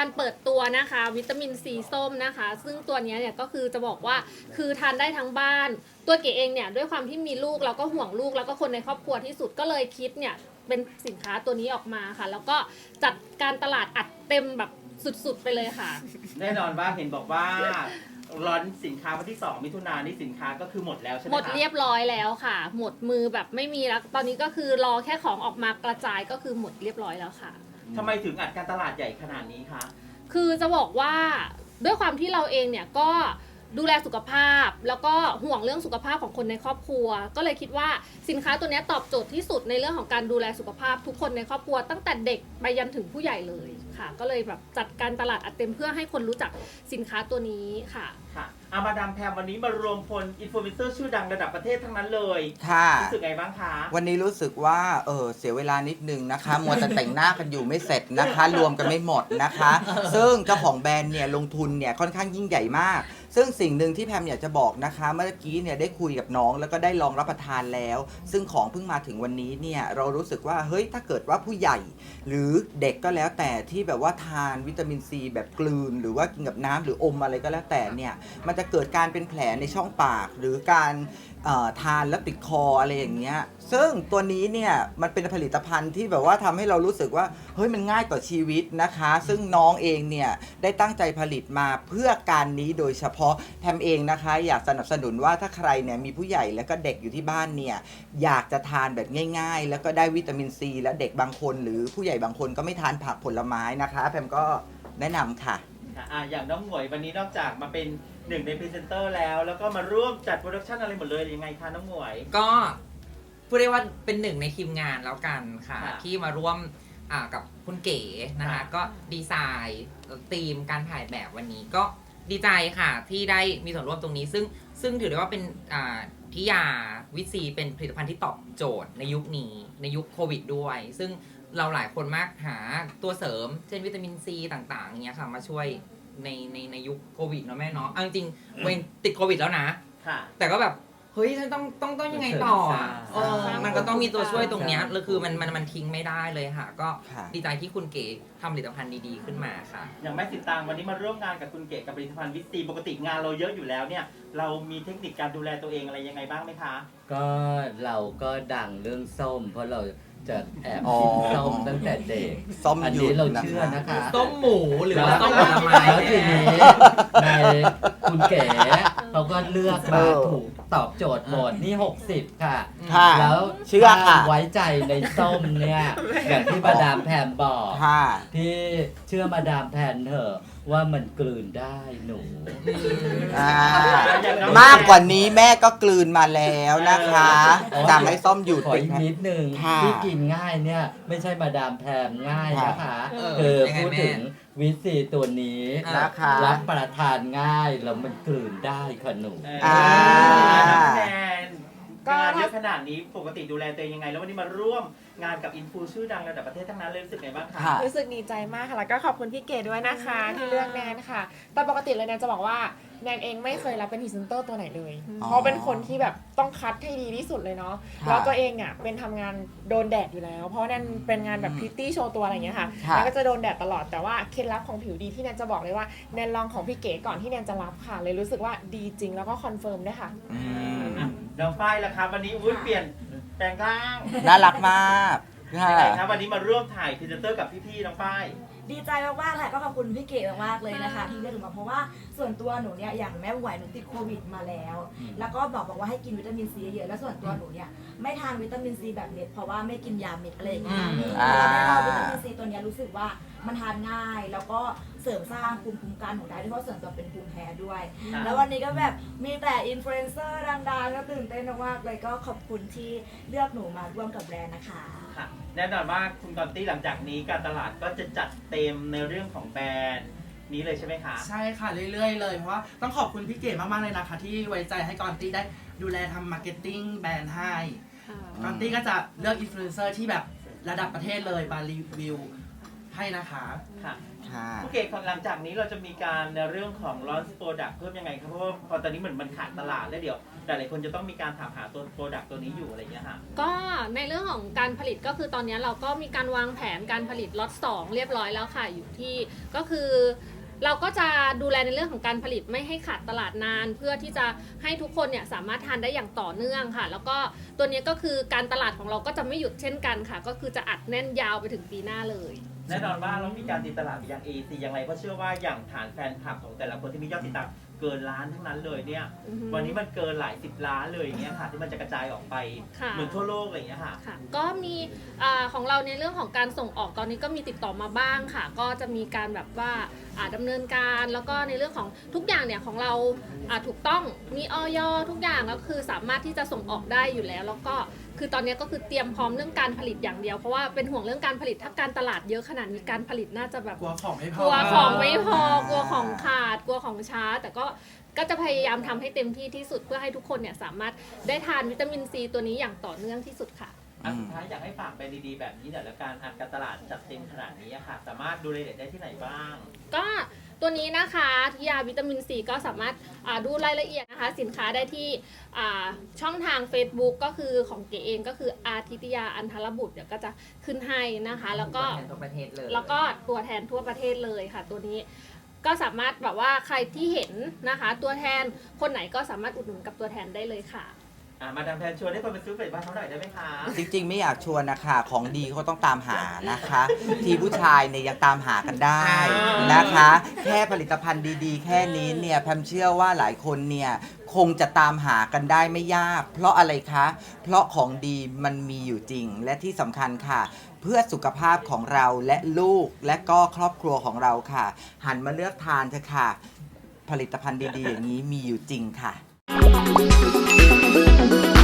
การเปิดตัวนะคะ วิตามินซีส้มนะคะ ซึ่งตัวเนี้ยเนี่ยก็คือจะบอกว่าคือทานได้ทั้งบ้าน ตัวเก๋เองเนี่ยด้วยความที่มีลูกแล้วก็ห่วงลูกแล้วก็คนในครอบครัวที่สุดก็เลยคิดเนี่ยเป็นสินค้าตัวนี้ออกมาค่ะ แล้วก็จัดการตลาดอัดเต็มแบบสุดๆไปเลยค่ะ แน่นอนว่าเห็นบอกว่าร้อนสินค้าวันที่ 2 มิถุนายนนี่สินค้าก็คือหมดแล้วใช่ไหมหมดคะเรียบร้อยแล้วค่ะ หมดมือแบบไม่มีแล้ว ตอนนี้ก็คือรอแค่ของออกมากระจายก็คือหมดเรียบร้อยแล้วค่ะ ทำไมถึงอัดการตลาดใหญ่ขนาดนี้คะ คือจะบอกว่าด้วยความที่เราเองเนี่ยก็ดูแลสุขภาพ แล้วก็ห่วงเรื่องสุขภาพของคนในครอบครัว ก็เลยคิดว่าสินค้าตัวเนี้ยตอบโจทย์ที่สุดในเรื่องของการดูแลสุขภาพทุกคนในครอบครัว ตั้งแต่เด็กไปยันถึงผู้ใหญ่เลยค่ะ ก็เลยแบบจัดการตลาดอัดเต็มเพื่อให้คนรู้จักสินค้าตัวนี้ค่ะค่ะ อามาดามแพมวันนี้มารวมพลอินฟลูเอนเซอร์ชื่อดังระดับประเทศทั้งนั้นเลยค่ะ รู้สึกไงบ้างคะ วันนี้รู้สึกว่าเออเสียเวลานิดนึงนะคะมัวแต่แต่งหน้ากันอยู่ไม่เสร็จนะคะ รวมกันไม่หมดนะคะ ซึ่งเจ้าของแบรนด์เนี่ยลงทุนเนี่ยค่อนข้างยิ่งใหญ่มาก ซึ่งสิ่งหนึ่งที่แพมอยากจะบอกนะคะ เมื่อกี้เนี่ยได้คุยกับน้องแล้วก็ได้ลองรับประทานแล้ว ซึ่งของเพิ่งมาถึงวันนี้เนี่ยเรารู้สึกว่าเฮ้ยถ้าเกิดว่าผู้ใหญ่ หรือเด็กก็แล้วแต่ที่แบบว่าทานวิตามินซีแบบกลืน หรือว่ากินกับน้ำหรืออมอะไรก็แล้วแต่เนี่ยมันจะเกิดการเป็นแผลในช่องปาก หรือการ เอ่อทานแล้วติดคออะไรอย่างเงี้ย ซึ่งตัวนี้เนี่ยมันเป็นผลิตภัณฑ์ที่แบบว่าทำให้เรารู้สึกว่าเฮ้ยมันง่ายต่อชีวิตนะคะ ซึ่งน้องเองเนี่ยได้ตั้งใจผลิตมาเพื่อการนี้โดยเฉพาะแพมเองนะคะ อยากสนับสนุนว่าถ้าใครเนี่ยมีผู้ใหญ่แล้วก็เด็กอยู่ที่บ้านเนี่ยอยากจะทานแบบง่าย ๆ แล้วก็ได้วิตามินซีและเด็กบางคน หรือผู้ใหญ่บางคนก็ไม่ทานผักผลไม้นะคะ แพมก็แนะนำค่ะ ค่ะอะอย่างน้องหมวยวันนี้นอกจากมาเป็นหนึ่งในพรีเซนเตอร์แล้ว แล้วก็มาร่วมจัดโปรดักชันอะไรหมดเลยยังไงคะน้องหมวย ก็พูดได้ว่าเป็นหนึ่งในทีมงานแล้วกันค่ะ ค่ะที่มาร่วมอ่ากับคุณเก๋นะคะ ค่ะ ก็ดีไซน์ธีมการถ่ายแบบวันนี้ก็ดีใจค่ะ ที่ได้มีส่วนร่วมตรงนี้ ซึ่งซึ่งถือได้ว่าเป็นอ่าทิยาวิซีเป็นผลิตภัณฑ์ที่ตอบโจทย์ในยุคนี้ในยุคโควิดด้วย ซึ่งเราหลายคนมากหาตัวเสริม เช่นวิตามินซีต่างๆอย่างเงี้ยค่ะมาช่วย ในในในยุคโควิดเนาะแม่เนาะเอาจริงๆเวนติดโควิดแล้วนะ ค่ะ แต่ก็แบบเฮ้ยฉันต้องต้องต้องยังไงต่ออะใช่เออมันก็ต้องมีตัวช่วยตรงเนี้ยแล้วคือมันมันมันทิ้งไม่ได้เลยค่ะ ก็ค่ะ ดีใจที่คุณเก๋ทำผลิตภัณฑ์ดีๆขึ้นมาค่ะ อย่างแม่สิตางวันนี้มาร่วมงานกับคุณเก๋กับผลิตภัณฑ์วิตซีปกติงานเราเยอะอยู่แล้วเนี่ย เรามีเทคนิคการดูแลตัวเองอะไรยังไงบ้างไหมคะ ก็เราก็ดังเรื่องส้ม เพราะเรา จะแอบอ๋อกินส้มตั้งแต่เด็กส้มอันหยุนี้ดเรานะเชื่อคะนะคะ ต้มหมูหรือว่าแล้วต้มผลไม้แล้วทีนี้ในคุณเก๋เขาก็เลือกมาเออถูกตอบโจทย์หมดนี่ 60 ค่ะ ค่ะ แล้วเชื่อค่ะ ถ้าไว้ใจในส้มเนี่ย อย่างที่มาดามแพมบอก ค่ะที่เชื่อมาดามแพนเถอะว่ามันกลืนได้หนู อ่ามากกว่านี้แม่ก็กลืนมาแล้วนะคะอ๋อจำให้ส้มหยุดขออีกนิดนึงค่ะที่กินง่ายเนี่ย ไม่ใช่มาดามแพมง่ายนะคะเออคือยังไงพูดแม่ ถึงวิตซีตัวนี้นะคะ รับประทานง่ายแล้วมันกลืนได้ค่ะหนู อ่าน้องแทน ก็งานเยอะขนาดนี้ปกติดูแลตัวเองยังไง แล้ววันนี้มาร่วมงานกับอินฟูชื่อดังระดับประเทศทั้งนั้นเลยรู้สึกไงบ้างคะ ค่ะ รู้สึกดีใจมากค่ะ แล้วก็ขอบคุณพี่เกดด้วยนะคะ ที่เลือกแนนค่ะ แต่ปกติเลยแนนจะบอกว่า แนนเองไม่เคยรับเป็นพรีเซนเตอร์ตัวไหนเลย อ๋อเพราะเป็นคนที่แบบต้องคัดให้ดีที่สุดเลยเนาะค่ะแล้วตัวเองเนี่ยเป็นทำงานโดนแดดอยู่แล้ว เพราะแนนเป็นงานแบบพริตตี้โชว์ตัวอะไรอย่างเงี้ยค่ะค่ะแนนก็จะโดนแดดตลอดแต่ว่าเคล็ดลับของผิวดีที่แนนจะบอกเลยว่าแนนลองของพี่เก๋ก่อนที่แนนจะรับค่ะ เลยรู้สึกว่าดีจริงแล้วก็คอนเฟิร์มด้วยค่ะ อืมอะน้องฝ้ายละครับวันนี้อุ้ยเปลี่ยนแปลงร่างน่ารักมากค่ะ ยังไงครับวันนี้มาร่วมถ่ายพรีเซนเตอร์กับพี่ๆน้องฝ้าย ดีใจมากๆค่ะก็ขอบคุณพี่เก๋มากๆเลยนะคะ ที่เลือกหนูมาเพราะว่าส่วนตัวหนูเนี่ยอย่างแม่ไหวหนูติดโควิดมาแล้ว แล้วก็บอกบอกว่าให้กินวิตามินซีเยอะๆแล้วส่วนตัวหนูเนี่ยไม่ทานวิตามินซีแบบเม็ดเพราะว่าไม่กินยาเม็ดอะไรอย่างเงี้ยอืมพอเราได้ลองวิตามินซีตัวเนี้ยรู้สึกว่ามันทานง่ายแล้วก็เสริมสร้างภูมิคุ้มกันของได้ด้วยเพราะส่วนตัวเป็นภูมิแพ้ด้วยครับแล้ววันนี้ก็แบบมีแต่อินฟลูเอนเซอร์ดังๆก็ตื่นเต้นมากๆเลยก็ขอบคุณที่เลือกหนูมาร่วมกับแบรนด์นะคะ ค่ะ แน่นอนว่าคุณกอนตี้หลังจากนี้การตลาดก็จะจัดเต็มในเรื่องของแบรนด์นี้เลยใช่ไหมคะ ใช่ค่ะเรื่อยๆเลยเพราะว่าต้องขอบคุณพี่เก๋มากๆเลยนะคะ ที่ไว้ใจให้กอนตี้ได้ดูแลทำมาร์เก็ตติ้งแบรนด์ให้ กอนตี้ก็จะเลือกอินฟลูเอนเซอร์ที่แบบระดับประเทศเลยมารีวิว ให้นะคะค่ะค่ะคุณเก๋ก่อนหลังจากนี้เราจะมีการในเรื่องของ launch product เพิ่มยังไงครับเพราะว่าพอตอนนี้เหมือนมันขาดตลาดแล้วเดี๋ยวหลายๆคนจะต้องมีการถามหาตัว product ตัวนี้อยู่อะไรอย่างเงี้ยค่ะ ก็ในเรื่องของการผลิตก็คือตอนนี้เราก็มีการวางแผนการผลิตล็อต2เรียบร้อยแล้วค่ะอยู่ที่ก็คือ เราก็จะดูแลในเรื่องของการผลิตไม่ให้ขาดตลาดนาน เพื่อที่จะให้ทุกคนเนี่ยสามารถทานได้อย่างต่อเนื่องค่ะ แล้วก็ตัวนี้ก็คือการตลาดของเราก็จะไม่หยุดเช่นกันค่ะ ก็คือจะอัดแน่นยาวไปถึงปีหน้าเลย แน่นอนว่าเรามีการตีตลาดไปยัง AC ยังไรเพราะเชื่อว่าอย่างฐานแฟนคลับของแต่ละคนที่มียอดติดตาม เกินล้านทั้งนั้นเลยเนี่ย อือฮึ วันนี้มันเกินหลายสิบล้านเลยอย่างเงี้ยค่ะ ที่มันจะกระจายออกไปค่ะ เหมือนทั่วโลกอะไรอย่างเงี้ยค่ะ ค่ะก็มีอาของเราในเรื่องของการส่งออกตอนนี้ก็มีติดต่อมาบ้างค่ะ ก็จะมีการแบบว่าอ่าดำเนินการแล้วก็ในเรื่องของทุกอย่างเนี่ยของเราอ่าถูกต้องมีออยทุกอย่างแล้วคือสามารถที่จะส่งออกได้อยู่แล้ว แล้วก็ คือตอนนี้ก็คือเตรียมพร้อมเรื่องการผลิตอย่างเดียว เพราะว่าเป็นห่วงเรื่องการผลิตถ้าการตลาดเยอะขนาดนี้การผลิตน่าจะแบบกลัวของไม่พกอลัวของไม่พอกลัวของขาด กลัวของช้า แต่ก็ก็จะพยายามทำให้เต็มที่ที่สุดเพื่อให้ทุกคนเนี่ยสามารถได้ทานวิตามินซีตัวนี้อย่างต่อเนื่องที่สุดค่ะอันสุดท้ายอยากให้ฝากแบรนด์ดีๆแบบนี้เนี่ยแล้วการอัดการตลาดจัดเต็มขนาดนี้อะค่ะ สามารถดูรายละเอียดได้ที่ไหนบ้าง ก็ ตัวนี้นะคะทิยาวิตามินซีก็สามารถอ่าดูรายละเอียดนะคะ สินค้าได้ที่อ่าช่องทาง Facebook ก็คือของเก๋เองก็คืออาทิตยาอันทรบุตรเดี๋ยวก็จะขึ้นให้นะคะ แล้วก็ตัวแทนทั่วประเทศเลยแล้วก็ตัวแทนทั่วประเทศเลยค่ะ ตัวนี้ก็สามารถแบบว่าใครที่เห็นนะคะ ตัวแทนคนไหนก็สามารถอุดหนุนกับตัวแทนได้เลยค่ะ อ่ามาดามแพนชวนให้คนไปซื้อผลิตภัณฑ์เขาหน่อยได้ไหมคะ จริงๆ ไม่อยากชวนนะคะ ของดีเขาต้องตามหานะคะ ทีผู้ชายเนี่ยยังตามหากันได้นะคะ แค่ผลิตภัณฑ์ดีๆ แค่นี้เนี่ยแพมเชื่อว่าหลายคนเนี่ยคงจะตามหากันได้ไม่ยาก เพราะอะไรคะ เพราะของดีมันมีอยู่จริง และที่สำคัญค่ะ เพื่อสุขภาพของเราและลูกและก็ครอบครัวของเราค่ะ หันมาเลือกทานเถอะค่ะ ผลิตภัณฑ์ดีๆ อย่างนี้มีอยู่จริงค่ะ どこ?